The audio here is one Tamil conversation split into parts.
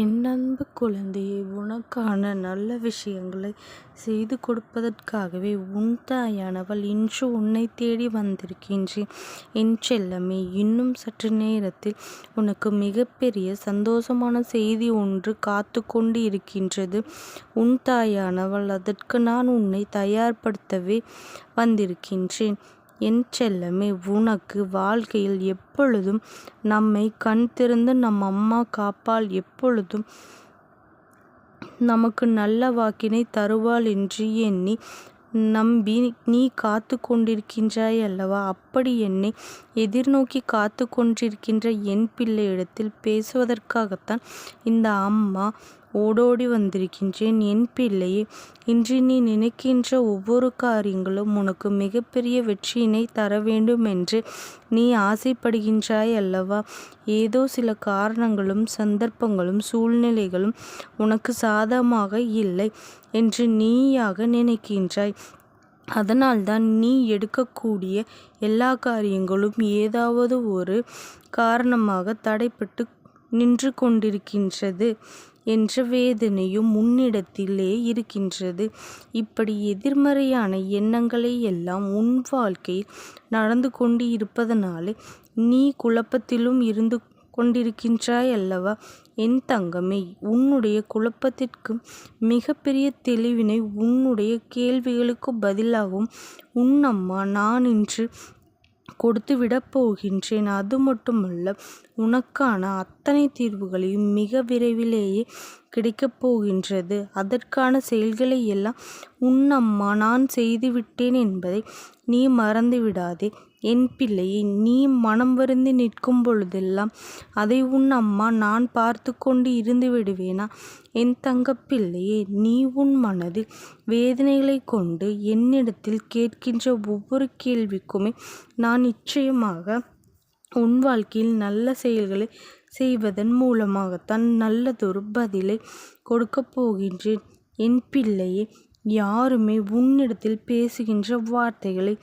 என் அன்பு குழந்தையே உனக்கான நல்ல விஷயங்களை செய்து கொடுப்பதற்காகவே உன் தாயானவள் இன்று உன்னைத் தேடி வந்திருக்கின்றேன். என் செல்லமே இன்னும் சற்று நேரத்தில் உனக்கு மிகப்பெரிய சந்தோஷமான செய்தி ஒன்று காத்து கொண்டு இருக்கின்றது. உன் தாயானவள் அதற்கு நான் உன்னை தயார்படுத்தவே வந்திருக்கின்றேன். என் செல்லமே உனக்கு வாழ்க்கையில் எப்பொழுதும் நம்மை கண் திறந்து நம் அம்மா காப்பாள் எப்பொழுதும் நமக்கு நல்ல வாக்கினை தருவாள் என்று எண்ணி நம்பி நீ காத்து கொண்டிருக்கின்றாய் அல்லவா? அப்படி என்னை எதிர்நோக்கி காத்து கொண்டிருக்கின்ற என் பிள்ளையிடத்தில் பேசுவதற்காகத்தான் இந்த அம்மா ஓடோடி வந்திருக்கின்றேன். என் பிள்ளையே இன்று நீ நினைக்கின்ற ஒவ்வொரு காரியங்களும் உனக்கு மிகப்பெரிய வெற்றியினை தர வேண்டுமென்று நீ ஆசைப்படுகின்றாய் அல்லவா? ஏதோ சில காரணங்களும் சந்தர்ப்பங்களும் சூழ்நிலைகளும் உனக்கு சாதகமாக இல்லை என்று நீயாக நினைக்கின்றாய். அதனால்தான் நீ எடுக்கக்கூடிய எல்லா காரியங்களும் ஏதாவது ஒரு காரணமாக தடைப்பட்டு நின்று கொண்டிருக்கின்றது என்ற வேதனையும் உன்னிடத்திலே இருக்கின்றது. இப்படி எதிர்மறையான எண்ணங்களை எல்லாம் உன் வாழ்க்கையில் நடந்து கொண்டு இருப்பதனாலே நீ குழப்பத்திலும் இருந்து கொண்டிருக்கின்றாய் அல்லவா? என் தங்கமே உன்னுடைய குழப்பத்திற்கு மிகப்பெரிய தெளிவினை உன்னுடைய கேள்விகளுக்கு பதிலாகவும் உன் அம்மா நான் இன்று கொடுத்து விடப்போகின்றேன் போகின்றேன். அதுமட்டுமல்ல உனக்கான அத்தனை தீர்வுகளையும் மிக விரைவிலேயே கிடைக்கப் போகின்றது. அதற்கான செயல்களையெல்லாம் உன் அம்மா நான் செய்துவிட்டேன் என்பதை நீ மறந்துவிடாதே. என் பிள்ளையே நீ மனம் வருந்தி நிற்கும் பொழுதெல்லாம் அதை உன் அம்மா நான் பார்த்து கொண்டு இருந்துவிடுவேனா? என் தங்கப்பிள்ளையே நீ உன் மனதில் வேதனைகளை கொண்டு என்னிடத்தில் கேட்கின்ற ஒவ்வொரு கேள்விக்குமே நான் நிச்சயமாக உன் வாழ்க்கையில் நல்ல செயல்களை செய்வதன் மூலமாகத்தான் நல்லதொரு பதிலை கொடுக்கப் போகின்றேன். என் பிள்ளையே யாருமே உன்னிடத்தில் பேசுகின்ற வார்த்தைகளை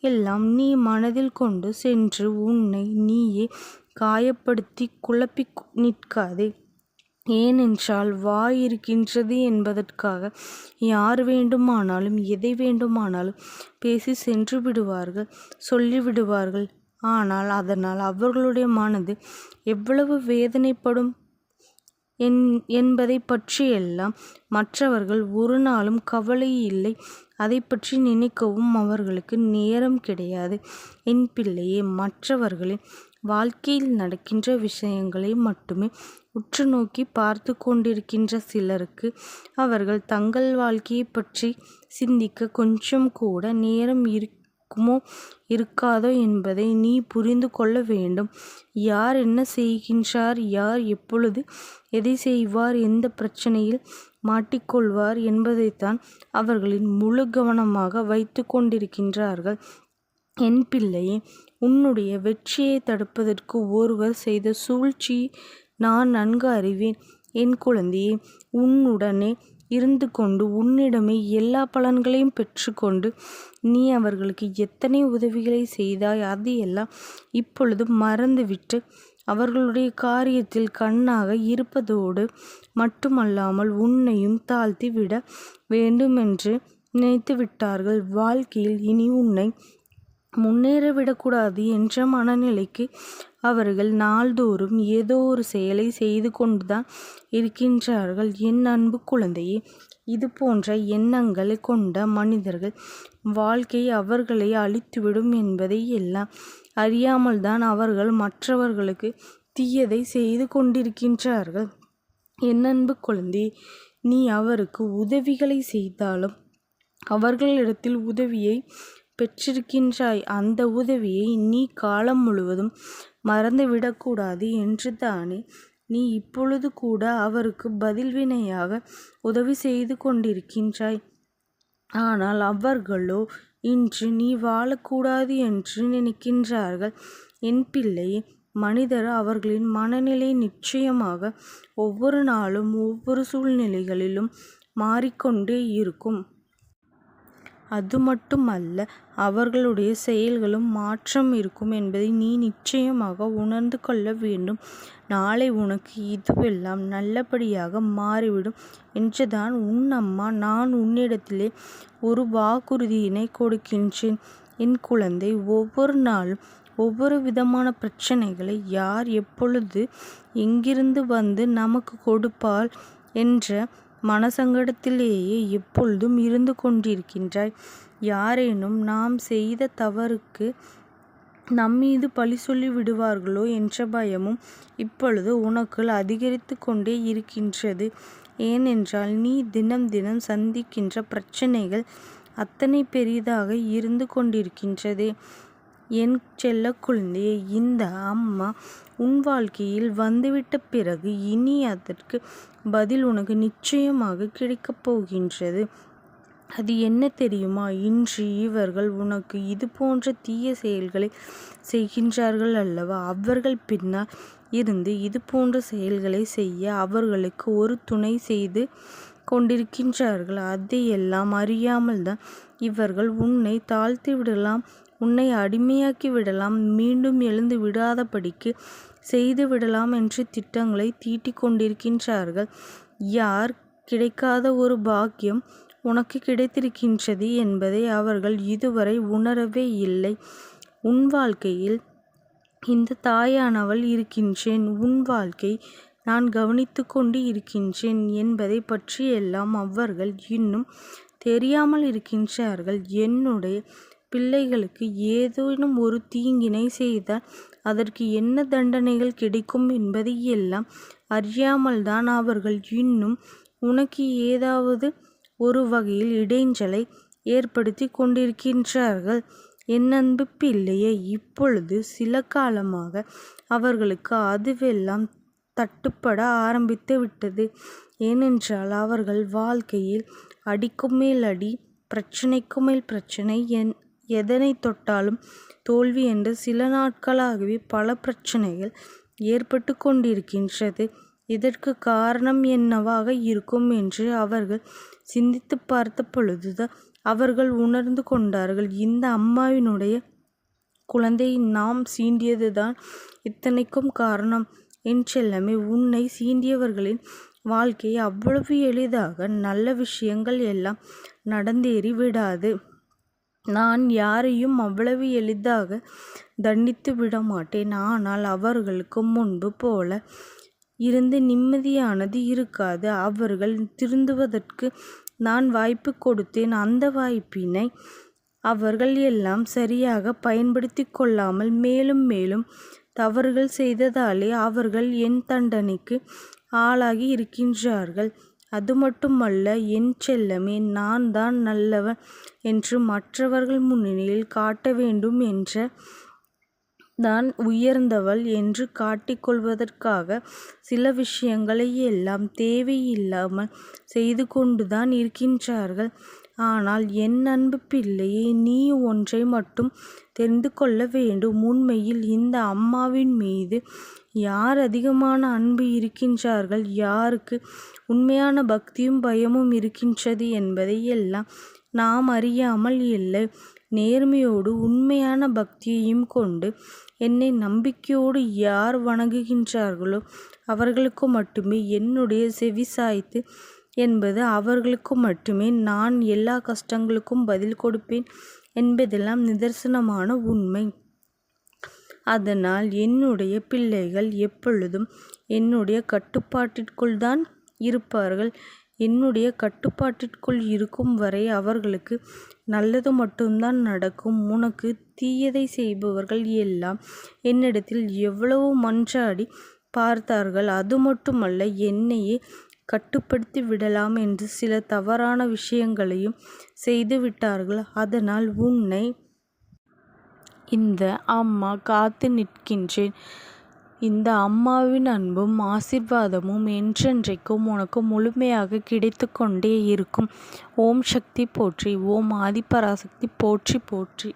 எல்லாம் நீ மனதில் கொண்டு சென்று உன்னை நீயே காயப்படுத்தி குழப்பி நிற்காதே. ஏனென்றால் வாய் இருக்கின்றது என்பதற்காக யார் வேண்டுமானாலும் எதை வேண்டுமானாலும் பேசி சென்று விடுவார்கள் சொல்லிவிடுவார்கள். ஆனால் அதனால் அவர்களுடைய மனது எவ்வளவு வேதனைப்படும் என் என்பதை பற்றியெல்லாம் மற்றவர்கள் ஒரு நாளும் கவலை இல்லை அதை பற்றி நினைக்கவும் அவர்களுக்கு நேரம் கிடையாது. என் பிள்ளையே மற்றவர்களின் வாழ்க்கையில் நடக்கின்ற விஷயங்களை மட்டுமே உற்று நோக்கி பார்த்து கொண்டிருக்கின்ற சிலருக்கு அவர்கள் தங்கள் வாழ்க்கையை பற்றி சிந்திக்க கொஞ்சம் கூட நேரம் இருக்குமோ இருக்காதோ என்பதை நீ புரிந்து கொள்ள வேண்டும். யார் என்ன செய்கின்றார் யார் எப்பொழுது எதை செய்வார் எந்த பிரச்சனையில் மாட்டிக்கொள்வார் என்பதைத்தான் அவர்களின் முழு கவனமாக வைத்து கொண்டிருக்கின்றார்கள். என் பிள்ளையே உன்னுடைய வெற்றியை தடுப்பதற்கு ஒருவர் செய்த சூழ்ச்சி நான் நன்கு அறிவேன். என் குழந்தையே உன்னுடனே இருந்து கொண்டு உன்னிடமே எல்லா பலன்களையும் பெற்றுக்கொண்டு நீ அவர்களுக்கு எத்தனை உதவிகளை செய்தாய் அது எல்லாம் இப்பொழுது மறந்துவிட்டு அவர்களுடைய காரியத்தில் கண்ணாக இருப்பதோடு மட்டுமல்லாமல் உன்னையும் தாழ்த்தி விட வேண்டுமென்று நினைத்துவிட்டார்கள். வாழ்க்கையில் இனி உன்னை முன்னேற விடக்கூடாது என்ற மனநிலைக்கு அவர்கள் நாள்தோறும் ஏதோ ஒரு செயலை செய்து கொண்டுதான் இருக்கின்றார்கள். என் அன்பு குழந்தையே இது போன்ற எண்ணங்களை கொண்ட மனிதர்கள் வாழ்க்கை அவர்களை அழித்துவிடும் என்பதை எல்லாம் அறியாமல்தான் அவர்கள் மற்றவர்களுக்கு தீயதை செய்து கொண்டிருக்கின்றார்கள். என் அன்பு குழந்தை நீ அவருக்கு உதவிகளை செய்தாலும் அவர்களிடத்தில் உதவியை பெற்றிருக்கின்றாய். அந்த உதவியை நீ காலம் முழுவதும் மறந்துவிடக்கூடாது என்று தானே நீ இப்பொழுது கூட அவருக்கு பதில் வினையாக உதவி செய்து கொண்டிருக்கின்றாய். ஆனால் அவர்களோ இன்று நீ வாழக்கூடாது என்று நினைக்கின்றார்கள். என் பிள்ளையே மனிதர் அவர்களின் மனநிலை நிச்சயமாக ஒவ்வொரு நாளும் ஒவ்வொரு சூழ்நிலைகளிலும் மாறிக்கொண்டே இருக்கும். அது மட்டுமல்ல அவர்களுடைய செயல்களும் மாற்றம் இருக்கும் என்பதை நீ நிச்சயமாக உணர்ந்து கொள்ள வேண்டும். நாளை உனக்கு இதுவெல்லாம் நல்லபடியாக மாறிவிடும் என்றுதான் உன் அம்மா நான் உன்னிடத்திலே ஒரு வாக்குறுதியினை கொடுக்கின்றேன். என் குழந்தை ஒவ்வொரு நாளும் ஒவ்வொரு விதமான பிரச்சனைகளை யார் எப்பொழுது எங்கிருந்து வந்து நமக்கு கொடுப்பாள் என்ற மனசங்கடத்திலேயே எப்பொழுதும் இருந்து கொண்டிருக்கின்றாய். யாரேனும் நாம் செய்த தவறுக்கு நம்மீது பழி சொல்லி விடுவார்களோ என்ற பயமும் இப்பொழுது உனக்குள் அதிகரித்து கொண்டே இருக்கின்றது. ஏனென்றால் நீ தினம் தினம் சந்திக்கின்ற பிரச்சனைகள் அத்தனை பெரிதாக இருந்து கொண்டிருக்கின்றதே. என் செல்ல குழந்தையே இந்த அம்மா உன் வாழ்க்கையில் வந்துவிட்ட பிறகு இனி அதற்கு பதில் உனக்கு நிச்சயமாக கிடைக்கப் போகின்றது. அது என்ன தெரியுமா? இன்று இவர்கள் உனக்கு இது போன்ற தீய செயல்களை செய்கின்றார்கள் அல்லவா? அவர்கள் பின்னால் இருந்து இது போன்ற செயல்களை செய்ய அவர்களுக்கு ஒரு துணை செய்து கொண்டிருக்கின்றார்கள். அதையெல்லாம் அறியாமல்தான் இவர்கள் உன்னைத் தாழ்த்திவிடலாம் உன்னை அடிமையாக்கி விடலாம் மீண்டும் எழுந்து விடாதபடிக்கு செய்துவிடலாம் என்று திட்டங்களை தீட்டிக் கொண்டிருக்கின்றார்கள். யார் கிடைக்காத ஒரு பாக்கியம் உனக்கு கிடைத்திருக்கின்றது என்பதை அவர்கள் இதுவரை உணரவே இல்லை. உன் வாழ்க்கையில் இந்த தாயானவள் இருக்கின்றேன். உன் வாழ்க்கை நான் கவனித்து கொண்டு இருக்கின்றேன் என்பதைப் பற்றியெல்லாம் அவர்கள் இன்னும் தெரியாமல் இருக்கின்றார்கள். என்னுடைய பிள்ளைகளுக்கு ஏதேனும் ஒரு தீங்கினை செய்தால் அதற்கு என்ன தண்டனைகள் கிடைக்கும் என்பதை எல்லாம் அறியாமல்தான் அவர்கள் இன்னும் உனக்கு ஏதாவது ஒரு வகையில் இடைஞ்சலை ஏற்படுத்திக் கொண்டிருக்கின்றார்கள். என் அன்பு பிள்ளையே இப்பொழுது சில காலமாக அவர்களுக்கு அதுவெல்லாம் தட்டுப்பட ஆரம்பித்து விட்டது. ஏனென்றால் அவர்கள் வாழ்க்கையில் அடிக்கும் மேல் அடி பிரச்சனைக்கு மேல் பிரச்சனை எதனை தொட்டாலும் தோல்வி என்று சில நாட்களாகவே பல பிரச்சனைகள் ஏற்பட்டு கொண்டிருக்கின்றது. இதற்கு காரணம் என்னவாக இருக்கும் என்று அவர்கள் சிந்தித்துப் பார்த்த பொழுதுதான் அவர்கள் உணர்ந்து கொண்டார்கள் இந்த அம்மாவினுடைய குழந்தையை நாம் சீண்டியதுதான் இத்தனைக்கும் காரணம். என் செல்லமே உன்னை சீண்டியவர்களின் வாழ்க்கையை அவ்வளவு எளிதாக நல்ல விஷயங்கள் எல்லாம் நடந்தேறி விடாது. நான் யாரையும் அவ்வளவு எளிதாக தண்டித்து விடமாட்டேன். ஆனால் அவர்களுக்கு முன்பு போல இருந்து நிம்மதியானது இருக்காது. அவர்கள் திருந்துவதற்கு நான் வாய்ப்பு கொடுத்தேன். அந்த வாய்ப்பினை அவர்கள் எல்லாம் சரியாக பயன்படுத்தி கொள்ளாமல் மேலும் மேலும் தவறுகள் செய்ததாலே அவர்கள் என் தண்டனைக்கு ஆளாகி இருக்கின்றார்கள். அது மட்டுமல்ல என் செல்லமே நான் தான் நல்லவன் என்று மற்றவர்கள் முன்னிலையில் காட்ட வேண்டும் என்ற தான் உயர்ந்தவள் என்று காட்டிக்கொள்வதற்காக கொள்வதற்காக சில விஷயங்களையெல்லாம் தேவையில்லாமல் செய்து கொண்டுதான் இருக்கின்றார்கள். ஆனால் என் அன்பு பிள்ளையே நீ ஒன்றை மட்டும் தெரிந்து கொள்ள வேண்டும். உண்மையில் இந்த அம்மாவின் மீது யார் அதிகமான அன்பு இருக்கின்றார்கள் யாருக்கு உண்மையான பக்தியும் பயமும் இருக்கின்றது என்பதை எல்லாம் நாம் அறியாமல் இல்லை. நேர்மையோடு உண்மையான பக்தியையும் கொண்டு என்னை நம்பிக்கையோடு யார் வணங்குகின்றார்களோ அவர்களுக்கு மட்டுமே என்னுடைய செவி சாய்த்து என்பது அவர்களுக்கு மட்டுமே நான் எல்லா கஷ்டங்களுக்கும் பதில் கொடுப்பேன் என்பதெல்லாம் நிதர்சனமான உண்மை. அதனால் என்னுடைய பிள்ளைகள் எப்பொழுதும் என்னுடைய கட்டுப்பாட்டிற்குள் தான் இருப்பார்கள். என்னுடைய கட்டுப்பாட்டிற்குள் இருக்கும் வரை அவர்களுக்கு நல்லது மட்டும்தான் நடக்கும். உனக்கு தீயதை செய்பவர்கள் எல்லாம் என்னிடத்தில் எவ்வளவோ மன்றாடி பார்த்தார்கள். அது மட்டுமல்ல என்னையே கட்டுப்படுத்தி விடலாம் என்று சில தவறான விஷயங்களையும் செய்து விட்டார்கள். அதனால் உன்னை இந்த அம்மா காத்து நிற்கின்றேன். இந்த அம்மாவின் அன்பும் ஆசீர்வாதமும் என்றென்றைக்கும் உனக்கு முழுமையாக கிடைத்து கொண்டே இருக்கும். ஓம் சக்தி போற்றி ஓம் ஆதிபராசக்தி போற்றி போற்றி.